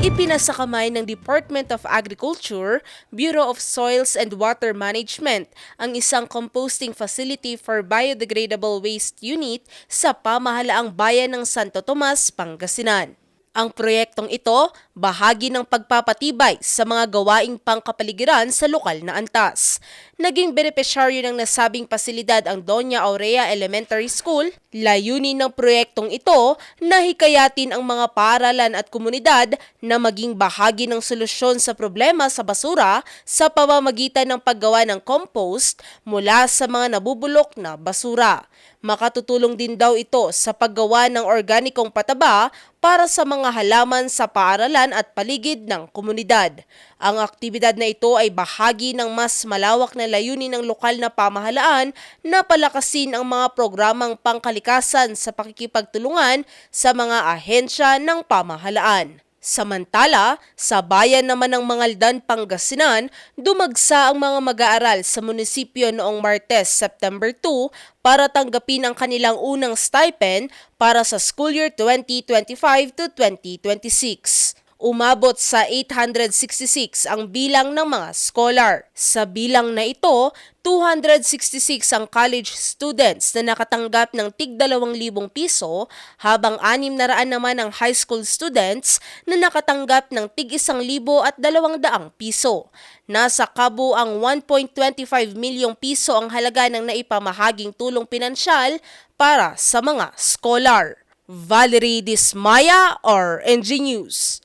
Ipinasakamay ng Department of Agriculture, Bureau of Soils and Water Management ang isang composting facility for biodegradable waste unit sa pamahalaang bayan ng Santo Tomas, Pangasinan. Ang proyektong ito, bahagi ng pagpapatibay sa mga gawaing pangkapaligiran sa lokal na antas. Naging benepisyaryo ng nasabing pasilidad ang Doña Aurea Elementary School. Layunin ng proyektong ito na hikayatin ang mga paaralan at komunidad na maging bahagi ng solusyon sa problema sa basura sa pamamagitan ng paggawa ng compost mula sa mga nabubulok na basura. Makatutulong din daw ito sa paggawa ng organikong pataba para sa mga halaman sa paaralan at paligid ng komunidad. Ang aktibidad na ito ay bahagi ng mas malawak na layunin ng lokal na pamahalaan na palakasin ang mga programang pangkalikasan sa pakikipagtulungan sa mga ahensya ng pamahalaan. Samantala, sa bayan naman ng Mangaldan, Pangasinan, dumagsa ang mga mag-aaral sa munisipyo noong Martes, September 2 para tanggapin ang kanilang unang stipend para sa school year 2025 to 2026 umabot sa 866 ang bilang ng mga scholar. Sa bilang na ito, 266 ang college students na nakatanggap ng tig 2,000 piso habang 600 naman ang high school students na nakatanggap ng tig 1,000 at 200 piso. Nasa kabo ang 1.25 milyong piso ang halaga ng naipamahaging tulong pinansyal para sa mga scholar. Valerie Dismaya or NG News.